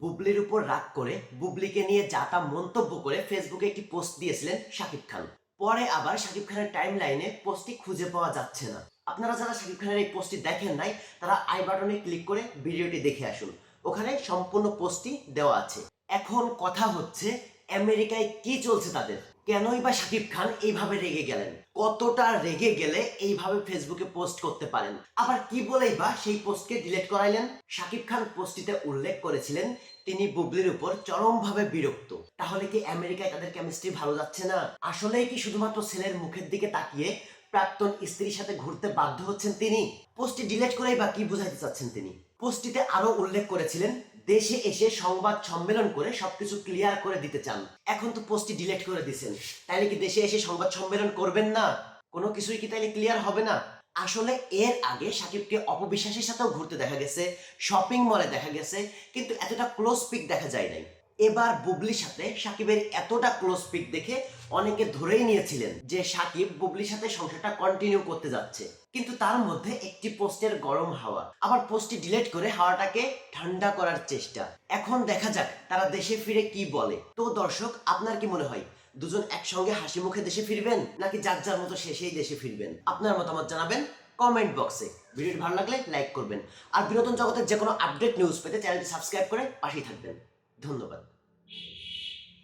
বুবলির উপর রাগ করে বুবলিকে নিয়ে যা তা মন্তব্য করে ফেসবুকে একটি পোস্ট দিয়েছিলেন শাকিব খান। পরে আবার শাকিব খানের টাইম লাইনে পোস্টটি খুঁজে পাওয়া যাচ্ছে না। আপনারা যারা শাকিব খানের এই পোস্টটি দেখেন নাই, তারা আই বাটনে ক্লিক করে ভিডিওটি দেখে আসুন। ওখানে সম্পূর্ণ পোস্টটি দেওয়া আছে। এখন কথা হচ্ছে আমেরিকায় কি চলছে তাদের? কেনই বা শাকিব খান এইভাবে রেগে গেলেন? কতটা রেগে গেলে এইভাবে ফেসবুকে পোস্ট করতে পারেন? আবার কি বলেই বা সেই পোস্টকে ডিলেট করাইলেন? শাকিব খান পোস্টটিতে উল্লেখ করেছিলেন, তিনি বুবলির উপর চরমভাবে বিরক্ত। তাহলে কি আমেরিকায় তাদের কেমিস্ট্রি ভালো যাচ্ছে না? আসলেই কি শুধুমাত্র ছেলের মুখের দিকে তাকিয়ে প্রাক্তন স্ত্রীর সাথে ঘুরতে বাধ্য হচ্ছেন তিনি। পোস্টটি ডিলিট করেই বা কি বোঝাতে চাচ্ছেন তিনি? পোস্টটিতে আরও উল্লেখ করেছিলেন, দেশে এসে সংবাদ সম্মেলন করে সবকিছু ক্লিয়ার করে দিতে চান। এখন তো পোস্টটি ডিলিট করে দিছেন তাইলে কি দেশে এসে সংবাদ সম্মেলন করবেন না? কোনো কিছুই কি তাইলে ক্লিয়ার হবে না? আসলে এর আগে সাকিবকে অপবিশ্বাসের সাথেও ঘুরতে দেখা গেছে, শপিং মলে দেখা গেছে, কিন্তু এতটা ক্লোজ পিক দেখা যায় নাই। এবার বুবলির সাথে সাকিবের এতটা ক্লোজ পিক দেখে অনেকে ধরেই নিয়েছিলেন যে সাকিব বুবলির সাথে সংসারটা কন্টিনিউ করতে যাচ্ছে। কিন্তু তার মধ্যে একটি পোস্টের গরম হাওয়া, আবার পোস্টটি ডিলিট করে হাওয়াটাকে ঠান্ডা করার চেষ্টা। এখন দেখা যাক তারা দেশে ফিরে কি বলে। তো দর্শক, আপনার কি মনে হয়, দুজন একসঙ্গে হাসি মুখে দেশে ফিরবেন, নাকি যার যার মতো শেষেই দেশে ফিরবেন? আপনার মতামত জানাবেন কমেন্ট বক্সে ভিডিওটি ভালো লাগলে লাইক করবেন। আর বিনোদন জগতের যে কোনো আপডেট নিউজ পেতে চ্যানেলটি সাবস্ক্রাইব করে পাশেই থাকবেন। どんどん上